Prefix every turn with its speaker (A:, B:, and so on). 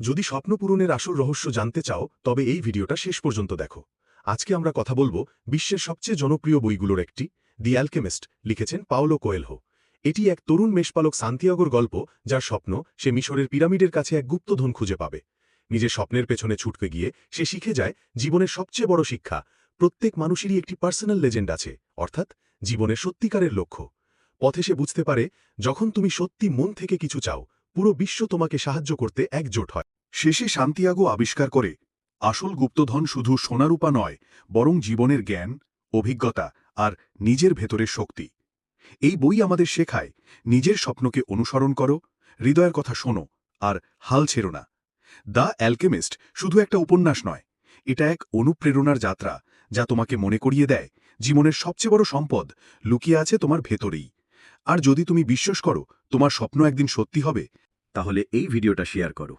A: যদি স্বপ্ন পূরণের আসল রহস্য জানতে চাও, তবে এই ভিডিওটা শেষ পর্যন্ত দেখো। আজকে আমরা কথা বলব বিশ্বের সবচেয়ে জনপ্রিয় বইগুলোর একটি, দি অ্যালকেমিস্ট লিখেছেন পাওলো কোয়েলহো। এটি এক তরুণ মেষপালক সান্তিয়াগোর গল্প, যার স্বপ্ন সে মিশরের পিরামিডের কাছে এক গুপ্তধন খুঁজে পাবে। নিজের স্বপ্নের পেছনে ছুটকে গিয়ে সে শিখে যায় জীবনের সবচেয়ে বড় শিক্ষা, প্রত্যেক মানুষেরই একটি পার্সোনাল লেজেন্ড আছে, অর্থাৎ জীবনের সত্যিকারের লক্ষ্য। পথে সে বুঝতে পারে, যখন তুমি সত্যি মন থেকে কিছু চাও পুরো বিশ্ব তোমাকে সাহায্য করতে একজোট হয়।
B: শেষে শান্তিয়াগো আবিষ্কার করে, আসল গুপ্তধন শুধু সোনারূপা নয়, বরং জীবনের জ্ঞান, অভিজ্ঞতা আর নিজের ভেতরের শক্তি। এই বই আমাদের শেখায়, নিজের স্বপ্নকে অনুসরণ করো, হৃদয়ের কথা শোনো আর হাল ছেড়ো না। দ্য অ্যালকেমিস্ট শুধু একটা উপন্যাস নয়, এটা এক অনুপ্রেরণার যাত্রা যা তোমাকে মনে করিয়ে দেয়, জীবনের সবচেয়ে বড় সম্পদ লুকিয়ে আছে তোমার ভেতরেই। আর যদি তুমি বিশ্বাস করো, তোমার স্বপ্ন একদিন সত্যি হবে
C: তাহলে এই ভিডিওটা শেয়ার করো।